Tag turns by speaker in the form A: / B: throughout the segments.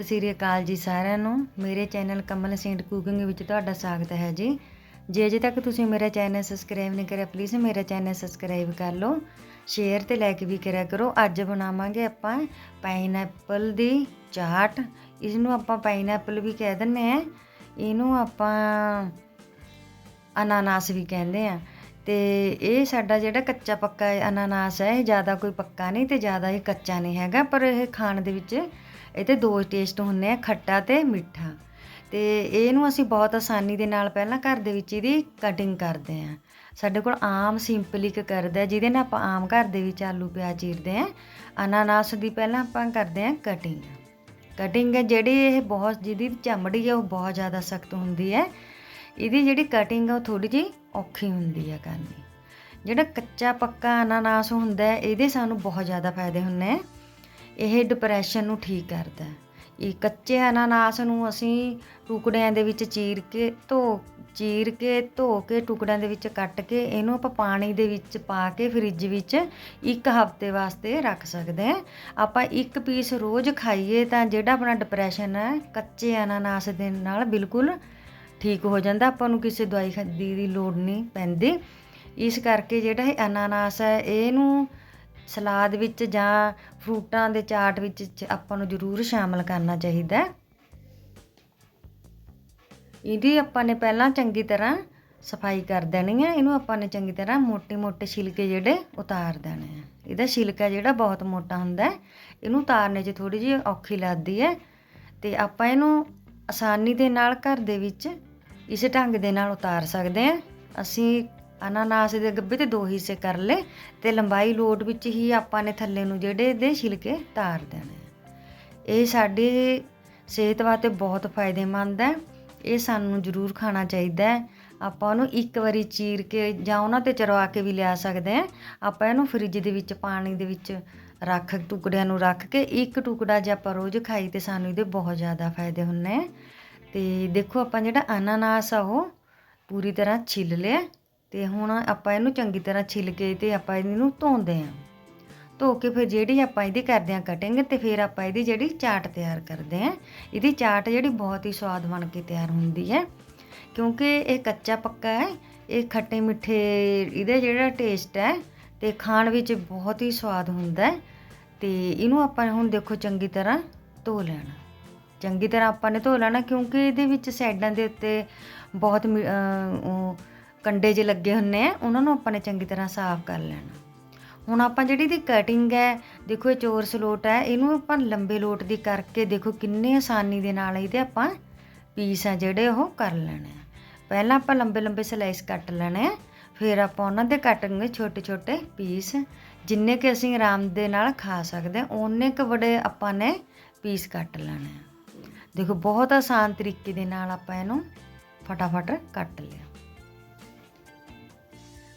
A: ਸਤਿ ਸ੍ਰੀ ਅਕਾਲ ਜੀ ਸਾਰਿਆਂ ਨੂੰ। ਮੇਰੇ ਚੈਨਲ ਕਮਲ ਸੇਂਟ ਕੁਕਿੰਗ ਵਿੱਚ ਤੁਹਾਡਾ ਸਵਾਗਤ ਹੈ ਜੀ। ਜੇ ਅਜੇ ਤੱਕ ਤੁਸੀਂ ਮੇਰਾ ਚੈਨਲ ਸਬਸਕ੍ਰਾਈਬ ਨਹੀਂ ਕਰਿਆ ਪਲੀਜ਼ ਮੇਰਾ ਚੈਨਲ ਸਬਸਕ੍ਰਾਈਬ ਕਰ ਲਓ। ਸ਼ੇਅਰ ਤੇ ਲਾਈਕ ਵੀ ਕਰਿਆ ਕਰੋ। ਅੱਜ ਬਣਾਵਾਂਗੇ ਆਪਾਂ ਪਾਈਨਐਪਲ ਦੀ ਚਾਟ। ਇਸ ਨੂੰ ਆਪਾਂ ਪਾਈਨਐਪਲ ਵੀ ਕਹਿ ਦਿੰਦੇ ਆ ਇਹਨੂੰ ਆਪਾਂ ਅਨਾਨਾਸ ਵੀ ਕਹਿੰਦੇ ਆ ਤੇ ਇਹ ਸਾਡਾ ਜਿਹੜਾ ਕੱਚਾ ਪੱਕਾ ਅਨਾਨਾਸ ਹੈ, ਇਹ ਜ਼ਿਆਦਾ ਕੋਈ ਪੱਕਾ ਨਹੀਂ ਤੇ ਜ਼ਿਆਦਾ ਇਹ ਕੱਚਾ ਨਹੀਂ ਹੈਗਾ, ਪਰ ਇਹ ਖਾਣ ਦੇ ਵਿੱਚ ਇਹਦੇ ਦੋ ਟੇਸਟ ਹੁੰਦੇ ਆ, ਖੱਟਾ ਤੇ ਮਿੱਠਾ। ਤੇ ਇਹਨੂੰ ਅਸੀਂ ਬਹੁਤ ਆਸਾਨੀ ਦੇ ਨਾਲ ਪਹਿਲਾਂ ਘਰ ਦੇ ਵਿੱਚ ਇਹਦੀ ਕਟਿੰਗ ਕਰਦੇ ਆ। ਸਾਡੇ ਕੋਲ ਆਮ ਸਿੰਪਲ ਇੱਕ ਕਰਦਾ ਜਿਹਦੇ ਨਾਲ ਆਪਾਂ ਆਮ ਘਰ ਦੇ ਵਿੱਚ ਆਲੂ ਪਿਆਜ਼ ਚੀਰਦੇ ਆ। ਅਨਾਨਾਸ ਦੀ ਪਹਿਲਾਂ ਆਪਾਂ ਕਰਦੇ ਆ ਕਟਿੰਗ ਕਟਿੰਗ ਹੈ ਜਿਹੜੀ ਇਹ ਬਹੁਤ, ਜਿਹਦੀ ਚਮੜੀ ਹੈ ਉਹ ਬਹੁਤ ਜ਼ਿਆਦਾ ਸਖਤ ਹੁੰਦੀ ਹੈ। ਇਹਦੀ ਜਿਹੜੀ ਕਟਿੰਗ ਆ, ਉਹ ਥੋੜੀ ਜਿਹੀ ਔਖੀ ਹੁੰਦੀ ਹੈ ਕਰਨੀ। ਜਿਹੜਾ ਕੱਚਾ ਪੱਕਾ ਅਨਾਨਾਸ ਹੁੰਦਾ ਹੈ, ਇਹਦੇ ਸਾਨੂੰ ਬਹੁਤ ਜ਼ਿਆਦਾ ਫਾਇਦੇ ਹੁੰਦੇ ਆ। ਇਹ ਡਿਪਰੈਸ਼ਨ ਨੂੰ ਠੀਕ ਕਰਦਾ ਹੈ। ਇਹ ਕੱਚੇ ਅਨਾਨਾਸ ਨੂੰ ਅਸੀਂ ਟੁਕੜਿਆਂ ਦੇ ਵਿੱਚ ਚੀਰ ਕੇ ਧੋ, ਚੀਰ ਕੇ, ਧੋ ਕੇ, ਟੁਕੜਿਆਂ ਦੇ ਵਿੱਚ ਕੱਟ ਕੇ ਇਹਨੂੰ ਆਪਾਂ ਪਾਣੀ ਦੇ ਵਿੱਚ ਪਾ ਕੇ ਫ੍ਰਿਜ ਵਿੱਚ ਇੱਕ ਹਫ਼ਤੇ ਵਾਸਤੇ ਰੱਖ ਸਕਦੇ ਹਾਂ। ਆਪਾਂ ਇੱਕ ਪੀਸ ਰੋਜ਼ ਖਾਈਏ ਤਾਂ ਜਿਹੜਾ ਆਪਣਾ ਡਿਪਰੈਸ਼ਨ ਹੈ, ਕੱਚੇ ਅਨਾਨਾਸ ਦੇ ਨਾਲ ਬਿਲਕੁਲ ਠੀਕ ਹੋ ਜਾਂਦਾ, ਆਪਾਂ ਨੂੰ ਕਿਸੇ ਦਵਾਈ ਖਾਦੀ ਦੀ ਲੋੜ ਨਹੀਂ ਪੈਂਦੀ। ਇਸ ਕਰਕੇ ਜਿਹੜਾ ਇਹ ਅਨਾਨਾਸ ਹੈ, ਇਹਨੂੰ ਸਲਾਦ ਵਿੱਚ ਜਾਂ ਫਰੂਟਾਂ ਦੇ ਚਾਟ ਵਿੱਚ ਆਪਾਂ ਨੂੰ ਜ਼ਰੂਰ ਸ਼ਾਮਲ ਕਰਨਾ ਚਾਹੀਦਾ ਇਹਦੀ ਆਪਾਂ ਨੇ ਪਹਿਲਾਂ ਚੰਗੀ ਤਰ੍ਹਾਂ ਸਫ਼ਾਈ ਕਰ ਦੇਣੀ ਹੈ। ਇਹਨੂੰ ਆਪਾਂ ਨੇ ਚੰਗੀ ਤਰ੍ਹਾਂ ਮੋਟੇ-ਮੋਟੇ ਛਿਲਕੇ ਜਿਹੜੇ ਉਤਾਰ ਦੇਣੇ ਆ ਇਹਦਾ ਛਿਲਕਾ ਜਿਹੜਾ ਬਹੁਤ ਮੋਟਾ ਹੁੰਦਾ ਇਹਨੂੰ ਉਤਾਰਨੇ 'ਚ ਥੋੜੀ ਜਿਹੀ ਔਖੀ ਲੱਗਦੀ ਹੈ ਤੇ ਆਪਾਂ ਇਹਨੂੰ ਆਸਾਨੀ ਦੇ ਨਾਲ ਘਰ ਦੇ ਵਿੱਚ ਇਸੇ ਢੰਗ ਦੇ ਨਾਲ ਉਤਾਰ ਸਕਦੇ ਆ ਅਸੀਂ ਅਨਾਨਾਸ ਦੇ ਗੱਭੇ ਤੇ ਦੋ ਹਿੱਸੇ ਕਰ ਲਏ ਤੇ ਲੰਬਾਈ ਲੋਟ ਵਿੱਚ ਹੀ ਆਪਾਂ ਨੇ ਥੱਲੇ ਨੂੰ ਜਿਹੜੇ ਇਹਦੇ ਛਿਲਕੇ ਤਾਰ ਦੇਣੇ ਇਹ ਸਾਡੇ ਸਿਹਤ ਵਾਸਤੇ ਬਹੁਤ ਫਾਇਦੇਮੰਦ ਹੈ। ਇਹ ਸਾਨੂੰ ਜ਼ਰੂਰ ਖਾਣਾ ਚਾਹੀਦਾ ਹੈ। ਆਪਾਂ ਉਹਨੂੰ ਇੱਕ ਵਾਰੀ ਚੀਰ ਕੇ ਜਾਂ ਉਹਨਾਂ ਤੇ ਚਰਵਾ ਕੇ ਵੀ ਲਿਆ ਸਕਦੇ ਹਾਂ। ਆਪਾਂ ਇਹਨੂੰ ਫ੍ਰਿਜ ਦੇ ਵਿੱਚ, ਪਾਣੀ ਦੇ ਵਿੱਚ ਰੱਖ, ਟੁਕੜਿਆਂ ਨੂੰ ਰੱਖ ਕੇ ਇੱਕ ਟੁਕੜਾ ਜੇ ਆਪਾਂ ਰੋਜ਼ ਖਾਈ ਤੇ ਸਾਨੂੰ ਇਹਦੇ ਬਹੁਤ ਜ਼ਿਆਦਾ ਫਾਇਦੇ ਹੁੰਨੇ ਆ। ਤੇ ਦੇਖੋ ਆਪਾਂ ਜਿਹੜਾ ਅਨਾਨਾਸ ਆ ਉਹ ਪੂਰੀ ਤਰ੍ਹਾਂ ਛਿੱਲ ਲਿਆ। ਤੇ ਹੁਣ ਆਪਾਂ ਇਹਨੂੰ ਚੰਗੀ ਤਰ੍ਹਾਂ ਛਿੱਲ ਕੇ ਤੇ ਆਪਾਂ ਇਹਨੂੰ ਧੋਂਦੇ ਆਂ ਧੋ ਕੇ ਫਿਰ ਜਿਹੜੀ ਆਪਾਂ ਇਹਦੀ ਕਰਦੇ ਆਂ ਕਟਿੰਗ ਤੇ ਫਿਰ ਆਪਾਂ ਇਹਦੀ ਜਿਹੜੀ ਚਾਟ ਤਿਆਰ ਕਰਦੇ ਆਂ ਇਹਦੀ ਚਾਟ ਜਿਹੜੀ ਬਹੁਤ ਹੀ ਸਵਾਦ ਬਣ ਕੇ ਤਿਆਰ ਹੁੰਦੀ ਹੈ। ਕਿਉਂਕਿ ਇਹ ਕੱਚਾ ਪੱਕਾ ਹੈ, ਇਹ ਖੱਟੇ ਮਿੱਠੇ ਇਹਦਾ ਜਿਹੜਾ ਟੇਸਟ ਹੈ ਤੇ ਖਾਣ ਵਿੱਚ ਬਹੁਤ ਹੀ ਸਵਾਦ ਹੁੰਦਾ ਹੈ ਤੇ ਇਹਨੂੰ ਆਪਾਂ ਹੁਣ ਦੇਖੋ ਚੰਗੀ ਤਰ੍ਹਾਂ ਧੋ ਲੈਣਾ। ਚੰਗੀ ਤਰ੍ਹਾਂ ਆਪਾਂ ਨੇ ਧੋ ਲੈਣਾ ਕਿਉਂਕਿ ਇਹਦੇ ਵਿੱਚ ਸਾਈਡਾਂ ਦੇ ਉੱਤੇ ਬਹੁਤ ਕੰਡੇ ਜੇ ਲੱਗੇ ਹੁੰਨੇ ਆ, ਉਹਨਾਂ ਨੂੰ ਆਪਾਂ ਨੇ ਚੰਗੀ ਤਰ੍ਹਾਂ ਸਾਫ਼ ਕਰ ਲੈਣਾ। ਹੁਣ ਆਪਾਂ ਜਿਹੜੀ ਦੀ ਕਟਿੰਗ ਹੈ, ਦੇਖੋ ਇਹ ਚੋਰਸ ਲੋਟ ਹੈ, ਇਹਨੂੰ ਆਪਾਂ ਲੰਬੇ ਲੋਟ ਦੀ ਕਰਕੇ ਦੇਖੋ ਕਿੰਨੇ ਆਸਾਨੀ ਦੇ ਨਾਲ ਇਹਦੇ ਆਪਾਂ ਪੀਸ ਆ ਜਿਹੜੇ ਉਹ ਕਰ ਲੈਣੇ ਆ। ਪਹਿਲਾਂ ਆਪਾਂ ਲੰਬੇ ਲੰਬੇ ਸਲਾਈਸ ਕੱਟ ਲੈਣੇ ਆ, ਫਿਰ ਆਪਾਂ ਉਹਨਾਂ ਦੇ ਕੱਟਾਂਗੇ ਛੋਟੇ ਛੋਟੇ ਪੀਸ ਜਿੰਨੇ ਕਿ ਅਸੀਂ ਆਰਾਮ ਦੇ ਨਾਲ ਖਾ ਸਕਦੇ ਓਨੇ ਕੁ ਬੜੇ ਆਪਾਂ ਨੇ ਪੀਸ ਕੱਟ ਲੈਣੇ ਆ। ਦੇਖੋ ਬਹੁਤ ਆਸਾਨ ਤਰੀਕੇ ਦੇ ਨਾਲ ਆਪਾਂ ਇਹਨੂੰ ਫਟਾਫਟ ਕੱਟ ਲਿਆ।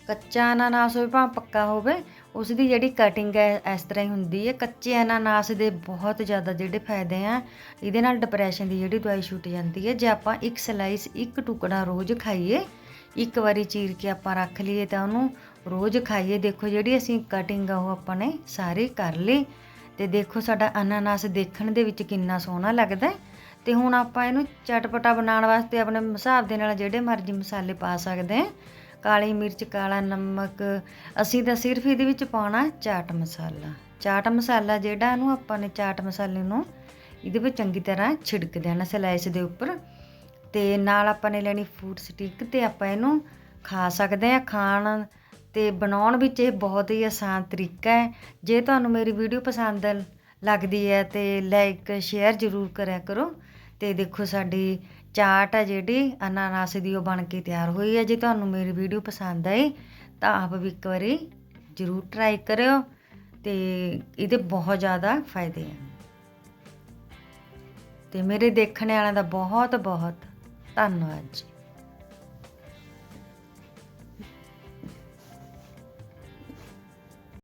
A: ਕੱਚਾ ਅਨਾਨਾਸ ਹੋਵੇ ਭਾਵੇਂ ਪੱਕਾ ਹੋਵੇ ਉਸ ਦੀ ਜਿਹੜੀ ਕਟਿੰਗ ਹੈ, ਇਸ ਤਰ੍ਹਾਂ ਹੀ ਹੁੰਦੀ ਹੈ। ਕੱਚੇ ਅਨਾਨਾਸ ਦੇ ਬਹੁਤ ਜ਼ਿਆਦਾ ਜਿਹੜੇ ਫਾਇਦੇ ਆ, ਇਹਦੇ ਨਾਲ ਡਿਪਰੈਸ਼ਨ ਦੀ ਜਿਹੜੀ ਦਵਾਈ ਛੁੱਟ ਜਾਂਦੀ ਹੈ। ਜੇ ਆਪਾਂ ਇੱਕ ਸਲਾਈਸ ਇੱਕ ਟੁਕੜਾ ਰੋਜ਼ ਖਾਈਏ, ਇੱਕ ਵਾਰੀ ਚੀਰ ਕੇ ਆਪਾਂ ਰੱਖ ਲਈਏ ਤਾਂ ਉਹਨੂੰ ਰੋਜ਼ ਖਾਈਏ, ਦੇਖੋ ਜਿਹੜੀ ਅਸੀਂ ਕਟਿੰਗ ਆ ਉਹ ਆਪਾਂ ਨੇ ਸਾਰੀ ਕਰ ਲਈ। ਤੇ ਦੇਖੋ ਸਾਡਾ ਅਨਾਨਾਸ ਦੇਖਣ ਦੇ ਵਿੱਚ ਕਿੰਨਾ ਸੋਹਣਾ ਲੱਗਦਾ ਤੇ ਹੁਣ ਆਪਾਂ ਇਹਨੂੰ ਚਟਪਟਾ ਬਣਾਉਣ ਵਾਸਤੇ ਆਪਣੇ ਹਿਸਾਬ ਦੇ ਨਾਲ ਜਿਹੜੇ ਮਰਜ਼ੀ ਮਸਾਲੇ ਪਾ ਸਕਦੇ ਹਾਂ। ਕਾਲੀ ਮਿਰਚ, ਕਾਲਾ ਨਮਕ। ਅਸੀਂ ਤਾਂ ਸਿਰਫ ਇਹਦੇ ਵਿੱਚ ਪਾਉਣਾ ਚਾਟ ਮਸਾਲਾ। ਚਾਟ ਮਸਾਲਾ ਜਿਹੜਾ ਇਹਨੂੰ ਆਪਾਂ ਨੇ ਚਾਟ ਮਸਾਲੇ ਨੂੰ ਇਹਦੇ ਵਿੱਚ ਚੰਗੀ ਤਰ੍ਹਾਂ ਛਿੜਕ ਦੇਣਾ ਸਲਾਈਸ ਦੇ ਉੱਪਰ। ਤੇ ਨਾਲ ਆਪਾਂ ਨੇ ਲੈਣੀ ਫੂਡ ਸਟਿਕ ਤੇ ਆਪਾਂ ਇਹਨੂੰ ਖਾ ਸਕਦੇ ਆ ਖਾਣ। ਤੇ ਬਣਾਉਣ ਵਿੱਚ ਇਹ ਬਹੁਤ ਹੀ ਆਸਾਨ ਤਰੀਕਾ ਹੈ। ਜੇ ਤੁਹਾਨੂੰ ਮੇਰੀ ਵੀਡੀਓ ਪਸੰਦ ਲੱਗਦੀ ਹੈ ਤੇ ਲਾਈਕ ਸ਼ੇਅਰ ਜ਼ਰੂਰ ਕਰਿਆ ਕਰੋ। ਤੇ ਦੇਖੋ ਸਾਡੀ ਚਾਟ ਆ ਜਿਹੜੀ ਅਨਾਨਾਸ ਦੀ ਉਹ ਬਣ ਕੇ ਤਿਆਰ ਹੋਈ ਹੈ ਜੇ ਤੁਹਾਨੂੰ ਮੇਰੀ ਵੀਡੀਓ ਪਸੰਦ ਆਈ ਤਾਂ ਆਪ ਵੀ ਇੱਕ ਵਾਰੀ ਜ਼ਰੂਰ ਟਰਾਈ ਕਰਿਓ ਤੇ ਇਹਦੇ ਬਹੁਤ ਜ਼ਿਆਦਾ ਫਾਇਦੇ ਆ। ਤੇ ਮੇਰੇ ਦੇਖਣ ਵਾਲਿਆਂ ਦਾ ਬਹੁਤ ਬਹੁਤ ਧੰਨਵਾਦ ਜੀ।